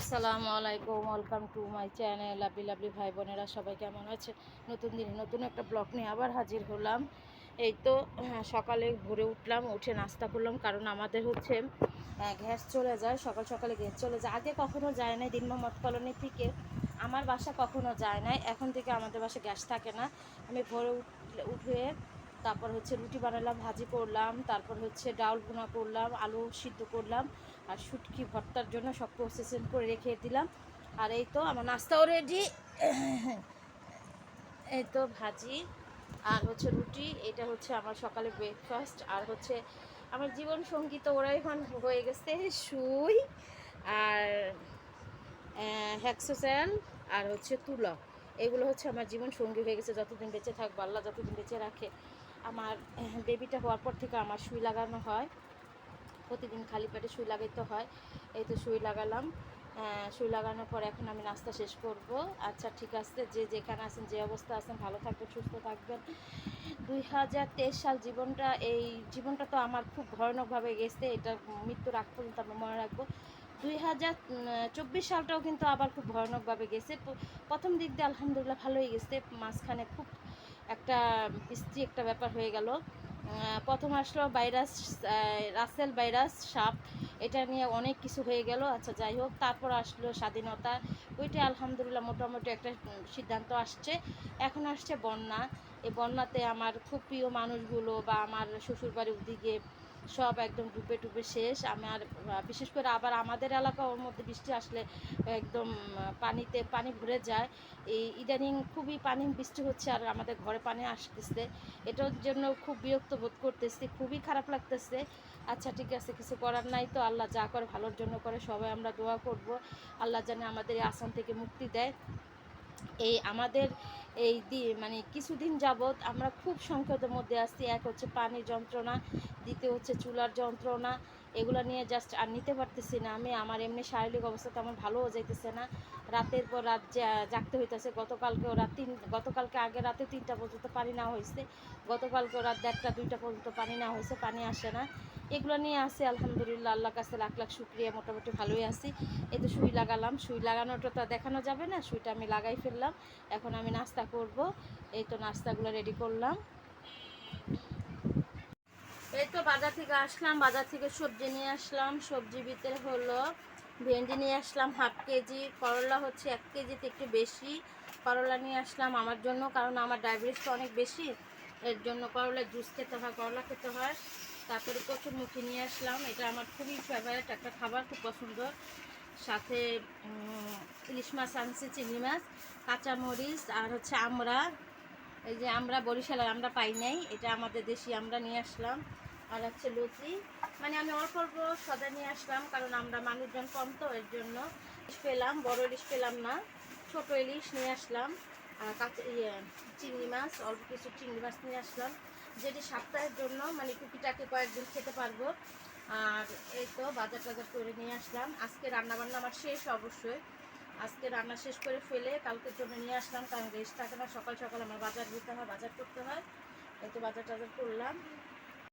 আসসালামু আলাইকুম welcome to my channel lovely lovely ভাই বোনেরা সবাই কেমন আছে নতুন দিনে নতুন একটা ব্লগ নিয়ে আবার হাজির হলাম। এই তো হ্যাঁ, সকালে ভোরে উঠলাম উঠে নাস্তা করলাম কারণ আমাদের হচ্ছে গ্যাস চলে যায় সকাল সকালে গ্যাস চলে যায়। আগে কখনো যায় না দিন মোহাম্মদ কলোনি থেকে আমার বাসা কখনো যায় না এখন থেকে আমাদের বাসা গ্যাস থাকে না। আমি ভোরে উঠে তারপর হচ্ছে রুটি বানালাম, ভাজি করলাম, তারপর হচ্ছে ডাউল ভুনা করলাম, আলু সিদ্ধ করলাম আর শুটকি ভর্তার জন্য সব প্রসেসিং করে রেখে দিলাম। আর এই তো আমার নাস্তাও রেডি এই তো ভাজি আর হচ্ছে রুটি, এটা হচ্ছে আমার সকালে ব্রেকফাস্ট আর হচ্ছে আমার জীবন সঙ্গী তো ওরাই এখন হয়ে গেছে, সুই আর হ্যাক্সোস্যাল আর হচ্ছে তুলা। এগুলো হচ্ছে আমার জীবন সঙ্গী হয়ে গেছে, যতদিন বেঁচে থাকব, আল্লাহ যতদিন বেঁচে রাখে। আমার বেবিটা হওয়ার পর থেকে আমার সুই লাগানো হয়। প্রতিদিন খালি পেটে সুই লাগাইতে হয়। এই তো সুই লাগালাম। সুই লাগানোর পর এখন আমি নাস্তা শেষ করব। আচ্ছা ঠিক আছে। যে যেখানে আছেন, যে অবস্থা আছেন, ভালো থাকবেন, সুস্থ থাকবেন। দুই হাজার তেইশ সাল জীবনটা, এই জীবনটা তো আমার খুব ভয়ানকভাবে গেছে। এটা মৃত্যুর আগ পর্যন্ত আমি মনে রাখব। দুই হাজার চব্বিশ সালটাও কিন্তু আবার খুব ভয়ানকভাবে গেছে। প্রথম দিক দিয়ে আলহামদুলিল্লাহ ভালোই গেছে। মাঝখানে খুব একটা স্ত্রী একটা ব্যাপার হয়ে গেল। প্রথম আসলো ভাইরাস রাসেল ভাইরাস, সাপ। এটা নিয়ে অনেক কিছু হয়ে গেল। আচ্ছা যাই হোক, তারপর আসলো স্বাধীনতা। ওইটা আলহামদুলিল্লাহ মোটামুটি একটা সিদ্ধান্ত আসছে। এখন আসছে বন্যা। এই বন্যাতে আমার খুব প্রিয় মানুষগুলো বা আমার শ্বশুরবাড়ির ওদিকে সব একদম ডুবে ডুবে শেষ। আমার বিশেষ করে আবার আমাদের এলাকা ওর মধ্যে বৃষ্টি আসলে একদম পানিতে পানি ভরে যায়। এই ইদানিং খুবই পানি বৃষ্টি হচ্ছে আর আমাদের ঘরে পানি আসতেছে। এটার জন্য খুব বিরক্ত বোধ করতেছি, খুবই খারাপ লাগতেছে। আচ্ছা ঠিক আছে, কিছু করার নাই তো, আল্লাহ যা করে ভালোর জন্য করে, সবাই আমরা দোয়া করব। আল্লাহ জানে আমাদের এই আসাম থেকে মুক্তি দেয়। এই আমাদের এই মানে কিছুদিন যাবৎ আমরা খুব সংকটের মধ্যে আসছি এক হচ্ছে পানির যন্ত্রণা, দ্বিতীয় হচ্ছে চুলার যন্ত্রণা। এগুলো নিয়ে জাস্ট আর নিতে পারতেছি না আমি। আমার এমনি শারীরিক অবস্থা তেমন ভালোও যাইতেছে না। রাতের পর রাত জাগতে হইতেছে। গতকালকেও রাত তিন, গতকালকে আগে রাতে তিনটা পর্যন্ত পানি নেওয়া হয়েছে গতকালকেও রাত দেড়টা, দুইটা পর্যন্ত পানি নেওয়া হয়েছে পানি আসে না। এগুলো নিয়ে আসি আলহামদুলিল্লাহ আল্লাহ কাছে লাখ লাখ শুক্রিয়া। মোটামুটি ভালোই আছি। এই তো সুই লাগালাম। সুই লাগানোটা তো দেখানো যাবে না। সুইটা আমি লাগাই ফেললাম। এখন আমি নাস্তা করব। এই তো নাস্তাগুলো রেডি করলাম। এই তো বাজার থেকে আসলাম। বাজার থেকে সবজি নিয়ে আসলাম। সবজি ভিতরে হলো ভেন্ডি নিয়ে আসলাম হাফ কেজি, করলা হচ্ছে এক কেজিতে একটু বেশি। করলা নিয়ে আসলাম আমার জন্য, কারণ আমার ডায়াবেটিসটা অনেক বেশি। এর জন্য করলা জুস খেতে হয়, করলা খেতে হয়। তারপরে কচুরমুখী নিয়ে আসলাম, এটা আমার খুবই ফেভারিট একটা খাবার, খুব পছন্দ। সাথে ইলিশ মাছ আনছি, চিংড়ি মাছ, কাঁচামরিচ, আর হচ্ছে আমরা এই যে আমরা বরিশালের আমরা পাই নাই, এটা আমাদের দেশি আমরা নিয়ে আসলাম। আর হচ্ছে লুচি। মানে আমি অল্প অল্প সদা নিয়ে আসলাম, কারণ আমরা মানুষজন কম তো, এর জন্য। ইলিশ পেলাম, বড় ইলিশ পেলাম না। ছোট ইলিশ নিয়ে আসলাম কাঁচা ইয়ে চিংড়ি মাছ, অল্প কিছু চিংড়ি মাছ নিয়ে আসলাম। যেটি সপ্তাহের জন্য মানে টুকিটাকে কয়েকদিন খেতে পারব। আর এই তো বাজার টাজার করে নিয়ে আসলাম। আজকে রান্নাবান্না আমার শেষ অবশ্যই। আজকে রান্না শেষ করে ফেলে কালকের জন্য নিয়ে আসলাম, কারণ রেস্ট থাকে না। সকাল সকাল আমার বাজার দিতে হয়, বাজার করতে হয়। এই তো বাজার টাজার করলাম।